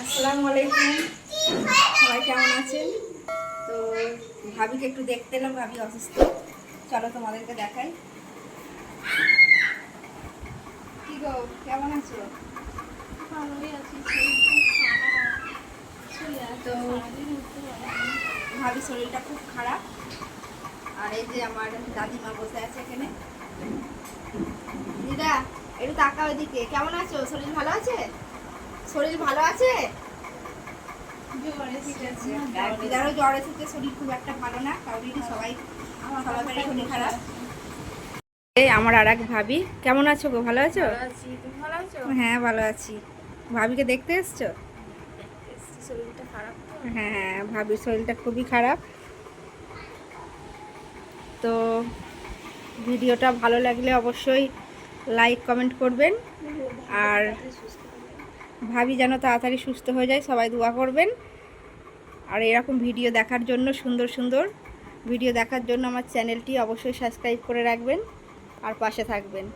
আসসালামু আলাইকুম। সবাই কেমন আছেন? তো ভাবিকে একটু দেখতে এলাম ভাবি অসুস্থ। চলো তোমাদেরকে দেখাই। কি গো কেমন আছো? তো-। ভাবি শরীরটা খুব খারাপ। আর এই যে আমার দাদিমা বসে আছে এখানে। দিদা একটু তাকাও এদিকে। কেমন আছো? শরীর ভালো আছে? শরীর ভালো আছে? আমার আর জ্বর এসেছে শরীর খুব একটা ভালো না কারোরই সবাই আমার শরীর খারাপ। এই আমার আর এক ভাবি। কেমন আছো গো ভালো আছো? হ্যাঁ ভালো আছি। ভাবিকে দেখতে এসছো? হ্যাঁ হ্যাঁ ভাবির শরীরটা খুবই খারাপ। তো ভিডিওটা ভালো লাগলে অবশ্যই লাইক কমেন্ট করবেন। আর তাড়াতাড়ি সুস্থ হয়ে যাবে। ভাবি যেন তাড়াতাড়ি সুস্থ হয়ে যায়, সবাই দোয়া করবেন। আর এরকম ভিডিও দেখার জন্য, সুন্দর সুন্দর ভিডিও দেখার জন্য আমার চ্যানেলটি অবশ্যই সাবস্ক্রাইব করে রাখবেন আর পাশে থাকবেন।